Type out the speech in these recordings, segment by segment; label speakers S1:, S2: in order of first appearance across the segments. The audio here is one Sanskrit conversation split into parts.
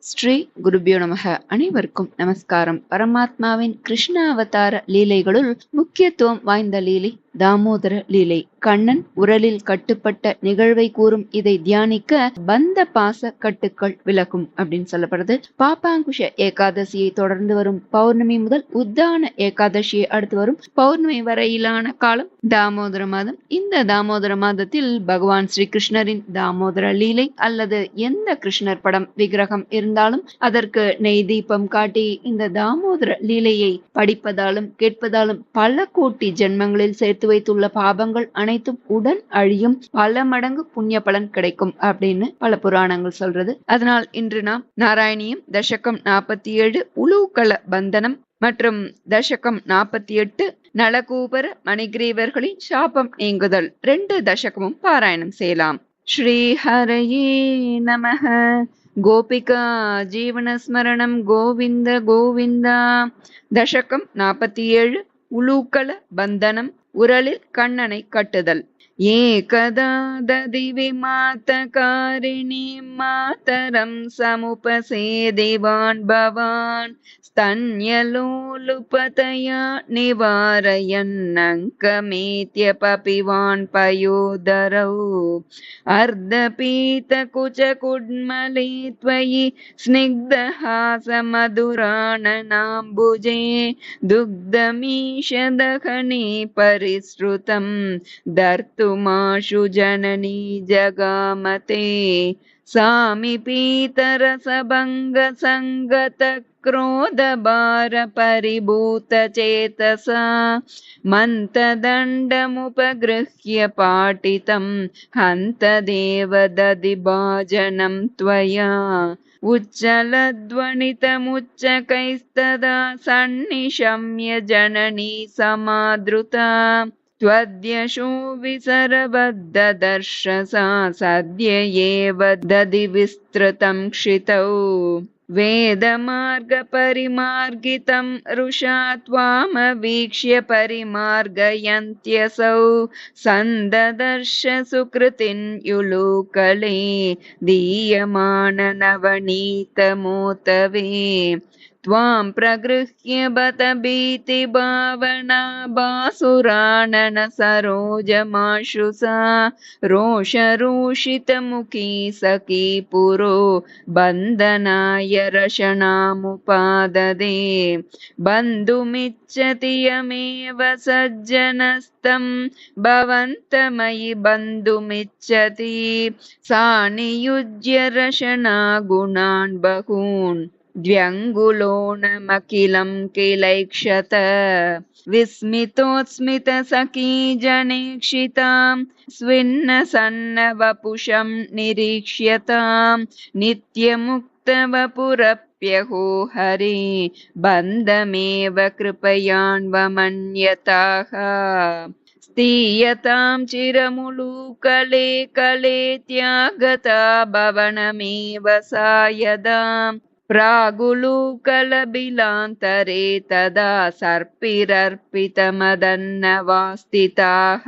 S1: ஸ்ரீ குருபியோ நமக. அனைவருக்கும் நமஸ்காரம். பரமாத்மாவின் கிருஷ்ண அவதார லீலைகளுள் முக்கியத்துவம் வாய்ந்த லீலை. தாமோதர லீலை. கண்ணன் உரலில் கட்டுப்பட்ட நிகழ்வை கூறும் இதை தியானிக்க பந்த பாச கட்டுக்கள் விலகும் அப்படின்னு சொல்லப்படுது. பாப்பாங்குஷ ஏகாதசியை தொடர்ந்து வரும் பௌர்ணமி முதல் உத்தான ஏகாதசியை அடுத்து வரும் பௌர்ணமி வரையிலான காலம் தாமோதர மாதம். இந்த தாமோதர மாதத்தில் பகவான் ஸ்ரீ கிருஷ்ணரின் தாமோதர லீலை அல்லது எந்த கிருஷ்ணர் படம் விக்கிரகம் இருந்தாலும் அதற்கு நெய் தீபம் காட்டி இந்த தாமோதர லீலையை படிப்பதாலும் கேட்பதாலும் பல கோட்டி ஜென்மங்களில் சேர்த்து வைத்துள்ள பாபங்கள் அனைத்தும் உடன் அழியும் பல மடங்கு புண்ணிய பலன் கிடைக்கும் அப்படின்னு பல புராணங்கள் சொல்றது. அதனால் இன்று நாம் நாராயணியம் தசகம் நாற்பத்தி ஏழு உலூக்கல பந்தனம் மற்றும் தசகம் நாற்பத்தி எட்டு நலகூபர மணிகிரீவர்களின் சாபம் நீங்குதல் ரெண்டு தசகமும் பாராயணம் செய்யலாம். ஸ்ரீ ஹரையே நமக. கோபிகா ஜீவனஸ்மரணம் கோவிந்த கோவிந்தா. தசகம் நாற்பத்தி ஏழு உலூக்கல பந்தனம் உரலில் கண்ணனை கட்டுதல். ये कदा ददिवि मातकारिणीं मातरं समुपसेदिवान् भवान् स्तन्यलोलुपतया निवारयन्नङ्कमेत्यपपिवान् पयोदरौ अर्धपीतकुचकुड्मले त्वयि स्निग्धहासमधुराणनाम्बुजे दुग्धमीशदहने परिसृतं दर्तु दर्तुमाशु जननी जगामते। क्रोधभारपरिभूतचेतसा मन्तदण्डमुपगृह्य पाटितं हन्तदेव दधिभाजनं त्वया। उच्चलध्वनितमुच्चकैस्तदा सन्निशम्य जननी समादृता त्वद्यशो विसरबद्धदर्शसा सद्य एव दधि विस्तृतं क्षितौ। वेदमार्गपरिमार्गितं रुषा त्वामवीक्ष्य परिमार्गयन्त्यसौ। सन्ददर्श सुकृतिन् युलुकले दीयमाननवनीतमोतवे त्वां प्रगृह्य बत भीतिभावना बासुराणन सरोजमाशु सा। रोषरूषितमुखी सखी पुरो बन्धनाय रशनामुपाददे। बन्धुमिच्छति यमेव सज्जनस्तं भवन्तमयि बन्धुमिच्छति। सा नियुज्य रशना गुणान् बहून् द्व्यङ्गुलोणमखिलं किलैक्षत। विस्मितोत्स्मितसखी जनेक्षितां स्विन्नसन्नवपुषं निरीक्ष्यतां नित्यमुक्तवपुरप्यहो हरे बन्धमेव कृपयान्वमन्यताः। स्थीयतां कले त्यागता भवनमेव सा यदा प्रागुलुकलबिलान्तरे तदा सर्पिरर्पितमदन्नवास्थिताः।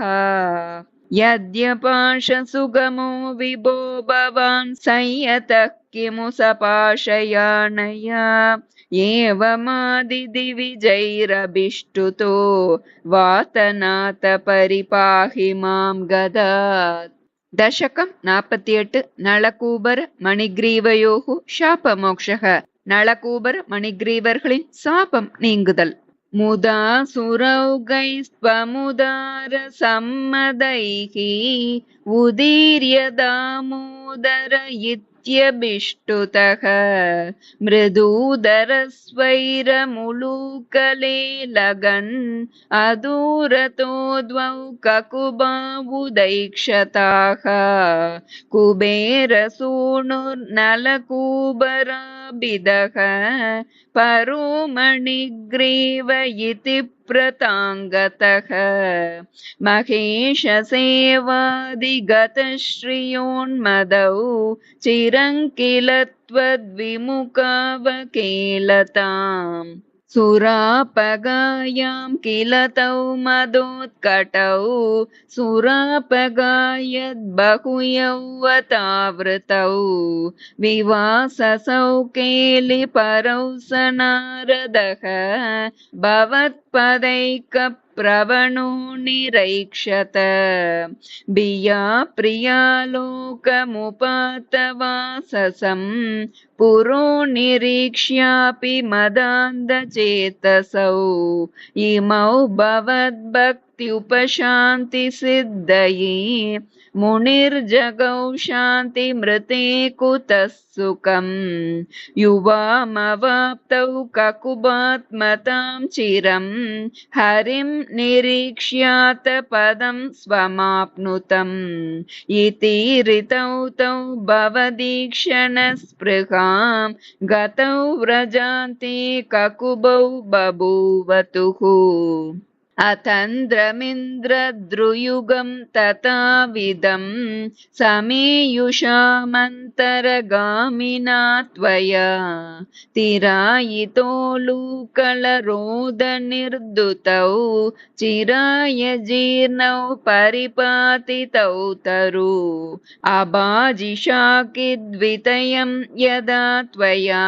S1: यद्यपाशसुगमो विभो भवान् संयतः किमु सपाशयानया। एवमादिदिविजैरभिष्टुतो वातनाथ परिपाहि मां गदात् தசகம் நாற்பத்தி எட்டு நளகூபர மணிகிரீவயோகு சாப மோக்ஷக நளகூபர மணிகிரீவர்களின் சாபம் நீங்குதல் முதா சுரௌகைஸ்வமுதார சம்மதைகி உதீர்ய தாமோதர इत्यभिष्टुतः मृदूदरस्वैरमुलूकले लगन् अदूरतो द्वौ ककुबावुदैक्षताः कुबेरसूणुर्नलकूबराभिदः परोमणिग्रीव इति प्रताङ्गतः महेशसेवादिगतश्रियोन्मदौ चिरङ्किल त्वद्विमुखावकेलताम् सुरापगायां किल तौ मदोत्कटौ सुरापगायद्बहुयौवतावृतौ विवाससौ केलिपरौ स नारदः भवत्पदैक ప్రవణోనిరైక్షత బియా ప్రియాలోకముపాతవాససం పురో నిరీక్ష్యాపి మదాంధచేతసౌ. ఇమౌ భవద్భక్త भवद्भक्त्युपशान्तिसिद्धये मुनिर्जगौ शान्तिमृते कुतः सुखम् युवामवाप्तौ ककुबात्मतां चिरम् हरिं निरीक्ष्यात पदं स्वमाप्नुतम् इति ऋतौ तौ भवदीक्षणस्पृहां गतौ व्रजान्ते ककुबौ बभूवतुः अतन्द्रमिन्द्रद्रुयुगं तथाविदं समेयुषामन्तरगामिना त्वया तिरायितोलूकलरोदनिर्दुतौ चिराय जीर्णौ परिपातितौ तरु अबाजिशाकिद्वितयं यदा त्वया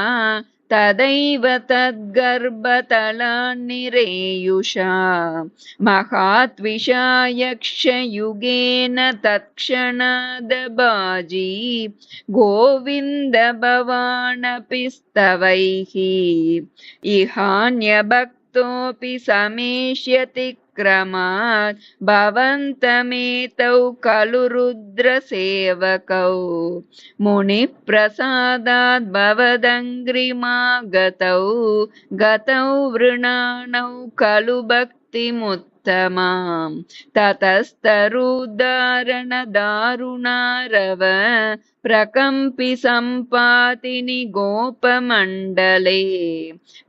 S1: तदैव तद्गर्भतलान्निरेयुषा महात्विषायक्षयुगेन तत्क्षणादबाजी। गोविन्द भवानपि स्तवैः इहान्यभक्तोऽपि समेष्यति क्रमात् भवन्तमेतौ खलु रुद्रसेवकौ मुनिप्रसादाद् भवदङ्घ्रिमागतौ गतौ वृणानौ खलु भक्तिमुत्तमाम् ततस्तरुदारणदारुणारव प्रकम्पि सम्पातिनि गोपमण्डले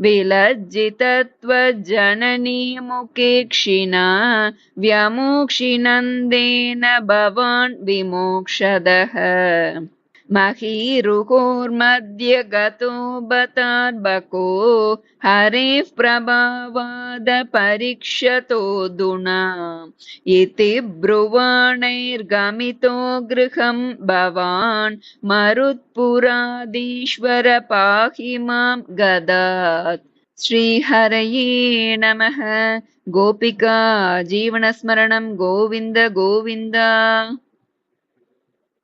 S1: विलज्जितत्वजननी मुखेक्षिणा व्यमोक्षिनन्देन भवान् विमोक्षदः महीरुहोर्मध्ये गतो बतार्बको हरेः प्रभावादपरीक्षतोऽधुना इति ब्रुवाणैर्गमितो गृहं भवान् मरुत्पुराधीश्वर पाहि मां गदात्। श्रीहरये नमः। गोपिका जीवनस्मरणं गोविन्द गोविन्द